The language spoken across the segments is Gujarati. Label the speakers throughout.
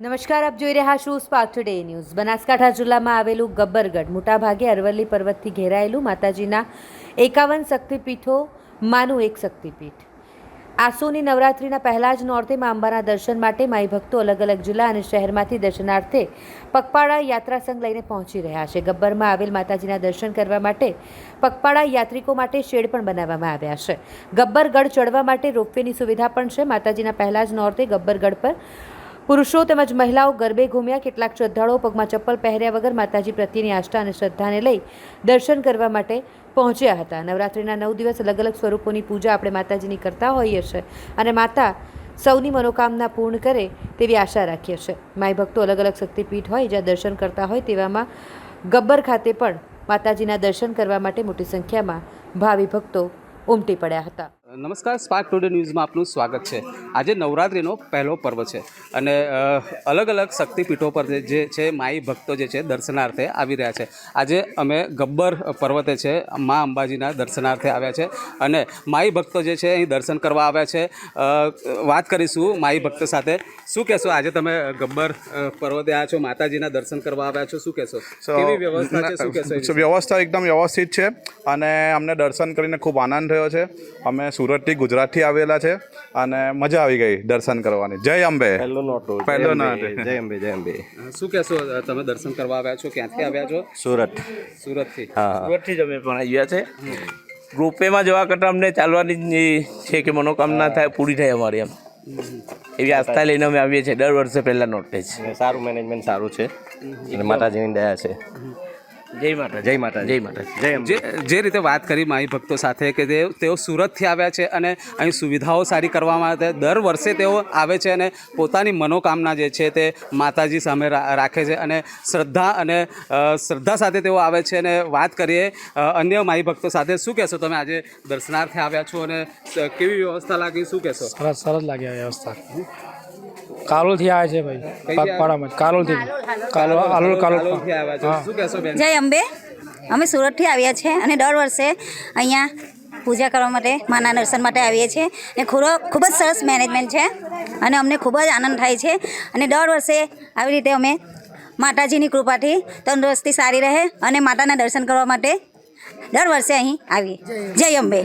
Speaker 1: નમસ્કાર, આપ જોઈ રહ્યા છો સ્પાર્ક ટુડે ન્યૂઝ બનાસકાંઠા જિલ્લામાં આવેલું ગબ્બરગઢ, મોટાભાગે અરવલ્લી પર્વતથી ઘેરાયેલું માતાજીના એકાવન શક્તિપીઠો, માનું એક શક્તિપીઠ. આસોની નવરાત્રિના પહેલા જ નોરતે મા અંબાના દર્શન માટે માઈ ભક્તો અલગ અલગ જિલ્લા અને શહેરમાંથી દર્શનાર્થે પગપાળા યાત્રા સંઘ લઈને પહોંચી રહ્યા છે. ગબ્બરમાં આવેલ માતાજીના દર્શન કરવા માટે પગપાળા યાત્રિકો માટે શેડ પણ બનાવવામાં આવ્યા છે. ગબ્બરગઢ ચડવા માટે રોપવેની સુવિધા પણ છે. માતાજીના પહેલા જ નોરતે ગબ્બરગઢ પર પુરુષો તેમજ મહિલાઓ ગરબે ઘૂમ્યા. કેટલાક શ્રદ્ધાળુઓ પગમાં ચપ્પલ પહેર્યા વગર માતાજી પ્રત્યેની આસ્થા અને શ્રદ્ધાને લઈ દર્શન કરવા માટે પહોંચ્યા હતા. નવરાત્રિના નવ દિવસ અલગ અલગ સ્વરૂપોની પૂજા આપણે માતાજીની કરતા હોઈએ છીએ અને માતા સૌની મનોકામના પૂર્ણ કરે તેવી આશા રાખીએ છીએ. માય ભક્તો અલગ અલગ શક્તિપીઠ હોય જ્યાં દર્શન કરતા હોય તેવામાં ગબ્બર ખાતે પણ માતાજીના દર્શન કરવા માટે મોટી સંખ્યામાં ભાવિ ભક્તો ઉમટી પડ્યા હતા.
Speaker 2: નમસ્કાર સ્પાર્ક ટુડે ન્યૂઝમાં આપનું સ્વાગત છે. આજે નવરાત્રિનો પહેલો પર્વ છે અને અલગ અલગ શક્તિપીઠો પર જે- છે માઈ ભક્તો જે છે દર્શનાર્થે આવી રહ્યા છે. આજે અમે ગબ્બર પર્વતે છે મા અંબાજીના દર્શનાર્થે આવ્યા છે અને માઈ ભક્તો જે છે અહીં દર્શન કરવા આવ્યા છે. વાત કરીશું માઈ ભક્ત સાથે. શું કહેશો? આજે તમે ગબ્બર પર્વતે આવ્યા છો માતાજીના દર્શન કરવા આવ્યા છો શું કહેશો? કેવી વ્યવસ્થા છે? શું કહેશો?
Speaker 3: વ્યવસ્થા એકદમ વ્યવસ્થિત છે અને અમને દર્શન કરીને ખૂબ આનંદ થયો છે. અમે સુરતથી ગુજરાતથી આવેલા છે અને મજા આવી ગઈ દર્શન કરવાની. જય અંબે.
Speaker 4: પહેલો નોટો.
Speaker 3: પહેલો
Speaker 4: જય. અંબે, જય અંબે જય અંબે.
Speaker 2: શું કહેશો તમે દર્શન કરવા આવ્યા છો? ક્યાંથી આવ્યા છો?
Speaker 4: સુરત.
Speaker 2: સુરતથી.
Speaker 4: હા.
Speaker 5: સુરતથી જ અમે પણ આવ્યા છે. રોપવેમાં જવા કરતાં અમને ચાલવાની છે કે મનોકામના થાય પૂરી થાય અમારી એમ. એવી આસ્થા લઈને અમે આવીએ છીએ. દર વર્ષે પહેલાં નોટે જ.
Speaker 4: સારું મેનેજમેન્ટ સારું છે. અને માતાજીની દયા છે.
Speaker 5: જય માતા
Speaker 4: જય માતા
Speaker 5: જય માતા
Speaker 4: જય
Speaker 2: જે જે રીતે વાત કરી માઈ ભક્તો સાથે કે તે તેઓ સુરતથી આવ્યા છે અને અહીં સુવિધાઓ સારી કરવામાં આવે દર વર્ષે તેઓ આવે છે અને પોતાની મનોકામના જે છે તે માતાજી સામે રાખે છે અને શ્રદ્ધા અને શ્રદ્ધા સાથે તેઓ આવે છે અને વાત કરીએ અન્ય માઈ ભક્તો સાથે. શું કહેશો તમે આજે દર્શનાર્થે આવ્યા છો અને કેવી વ્યવસ્થા લાગી? શું કહેશો?
Speaker 6: સરસ સરસ લાગ્યા વ્યવસ્થા. કાલોલથી આવે છે ભાઈ પગપાળામાં કાલોલથી. કાલો આલોલ કાલોલ
Speaker 2: આવ્યા છો.
Speaker 7: જય અંબે. અમે સુરતથી આવ્યા છીએ અને દર વર્ષે અહીંયા પૂજા કરવા માટે માના દર્શન માટે આવીએ છીએ. અને ખૂરો ખૂબ જ સરસ મેનેજમેન્ટ છે અને અમને ખૂબ જ આનંદ થાય છે. અને દર વર્ષે આવી રીતે અમે માતાજીની કૃપાથી તંદુરસ્તી સારી રહે અને માતાના દર્શન કરવા માટે દર વર્ષે અહીં આવીએ. જય અંબે.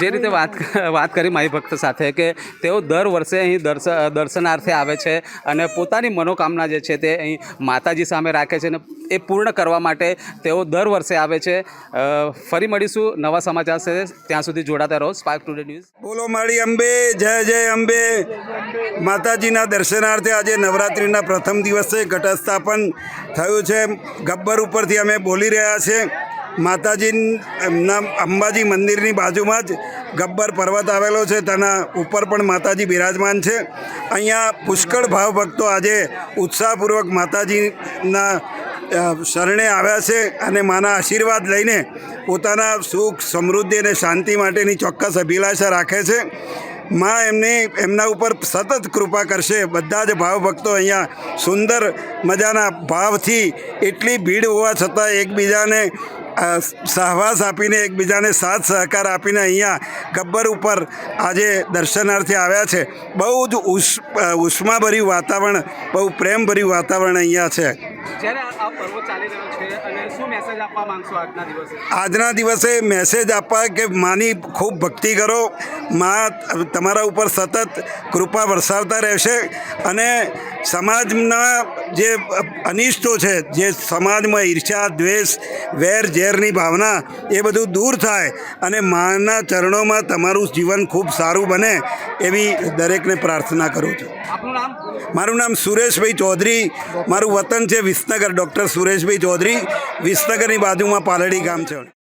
Speaker 2: જે રીતે વાત વાત કરી મારી ભક્ત સાથે કે તેઓ દર વર્ષે અહીં દર્શ દર્શનાર્થે આવે છે અને પોતાની મનોકામના જે છે તે અહીં માતાજી સામે રાખે છે અને એ પૂર્ણ કરવા માટે તેઓ દર વર્ષે આવે છે. ફરી મળીશું નવા સમાચાર છે ત્યાં સુધી જોડાતા રહો. સ્પાર્ક ટુડે ન્યૂઝ
Speaker 8: બોલો મારી અંબે. જય જય અંબે. માતાજીના દર્શનાર્થે આજે નવરાત્રિના પ્રથમ દિવસે ઘટસ્થાપન થયું છે. ગબ્બર ઉપરથી અમે બોલી રહ્યા છે માતાજી એમના અંબાજી મંદિરની બાજુમાં જ ગબ્બર પર્વત આવેલો છે. તેના ઉપર પણ માતાજી બિરાજમાન છે. અહીંયા પુષ્કળ ભાવ ભક્તો આજે ઉત્સાહપૂર્વક માતાજીના શરણે આવ્યા છે અને માના આશીર્વાદ લઈને પોતાના સુખ, સમૃદ્ધિ અને શાંતિ માટેની ચોક્કસ અભિલાષા રાખે છે. માં એમને, એમના ઉપર સતત કૃપા કરશે. બધા જ ભાવ ભક્તો અહીંયા સુંદર મજાના ભાવથી એટલી ભીડ હોવા છતાં એકબીજાને સહવાસ આપીને એકબીજાને સાથ સહકાર આપીને અહીંયા ગબ્બર ઉપર આજે દર્શનાર્થે આવ્યા છે. બહુ જ ઉષ ઉષ્માભર્યું વાતાવરણ બહુ પ્રેમભર્યું વાતાવરણ અહીંયા છે.
Speaker 2: આજના દિવસે?
Speaker 8: મેસેજ આપવા કે માની ખૂબ ભક્તિ કરો. માં તમારા ઉપર સતત કૃપા વરસાવતા રહેશે અને સમાજના જે અનિષ્ટો છે જે સમાજમાં ઈર્ષા દ્વેષ વેર ઝેરની ભાવના એ બધું દૂર થાય અને માના ચરણોમાં તમારું જીવન ખૂબ સારું બને એવી દરેકને પ્રાર્થના કરું છું. મારું નામ સુરેશભાઈ ચૌધરી. મારું વતન છે વિસનગર. ડૉક્ટર સુરેશભાઈ ચૌધરી વિસનગરની બાજુમાં પાલડી ગામ છે.